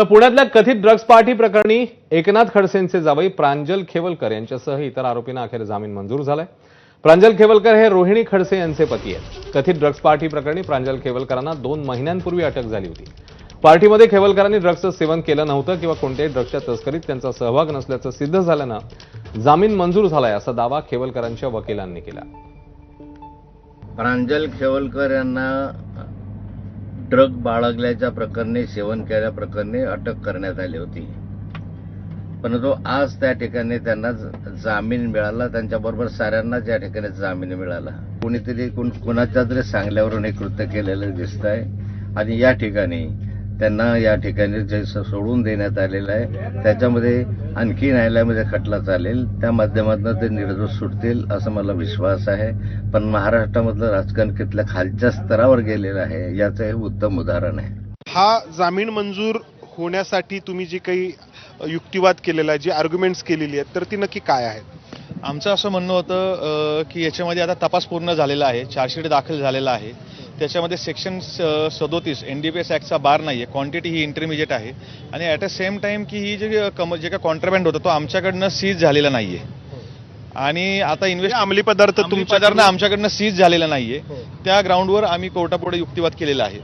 तर पुण्यातल्या कथित ड्रग्ज पार्टी प्रकरणी एकनाथ खडसेंचे जावई प्रांजल खेवलकर यांच्यासह इतर आरोपींना अखेर जामीन मंजूर झालाय. प्रांजल खेवलकर हे रोहिणी खडसे यांचे पती आहेत. कथित ड्रग्ज पार्टी प्रकरणी प्रांजल खेवलकरांना दोन महिन्यांपूर्वी अटक झाली होती. पार्टीमध्ये खेवलकरांनी ड्रग्जचं सेवन केलं नव्हतं किंवा कोणत्याही ड्रग्जच्या तस्करीत त्यांचा सहभाग नसल्याचं सिद्ध झाल्यानं जामीन मंजूर झालाय असा दावा खेवलकरांच्या वकिलांनी केला. प्रांजल खेवलकर यांना ड्रग बाळगल्याच्या प्रकरणी सेवन केल्या प्रकरणी अटक करण्यात आली होती. परंतु आज त्या ठिकाणी त्यांना जामीन मिळाला त्यांच्याबरोबर साऱ्यांनाच या ठिकाणी जामीन मिळाला. कोणीतरी कोण कुणाच्या तरी सांगल्यावरून हे कृत्य केलेलं दिसत आहे आणि या ठिकाणी त्यांना या ठिकाणी जे सोडून देण्यात आलेलं आहे. त्याच्यामध्ये आणखी न्यायालयामध्ये खटला चालेल. त्या माध्यमातून ते निर्दोष सुटतील असं मला विश्वास आहे. पण महाराष्ट्रामधलं राजकारण कितल्या खालच्या स्तरावर गेलेलं आहे याचं हे उत्तम उदाहरण आहे. हा जामीन मंजूर होण्यासाठी तुम्ही जी काही युक्तिवाद केलेला आहे जी आर्ग्युमेंट्स केलेली आहेत तर ती नक्की काय आहेत? आमचं असं म्हणणं होतं की याच्यामध्ये आता तपास पूर्ण झालेला आहे. चार्जशीट दाखल झालेला आहे. त्याच्यामध्ये सेक्शन सदोतीस एन डी पी एस ॲक्टचा बार नाही आहे क्वांटिटी ही इंटरमिजिएट आहे. आणि ॲट अ सेम टाइम की ही जे कम जे काय कॉन्ट्राबँड होता तो आमच्याकडनं सीज झालेला नाही आहे आणि आता हे इन्व्हेस्ट अंमली पदार्थ तुमच्या तुमच्याकडनं आमच्याकडनं सीज झालेला नाहीये. त्या ग्राउंडवर आम्ही कोर्टापुढे युक्तिवाद केलेला आहे.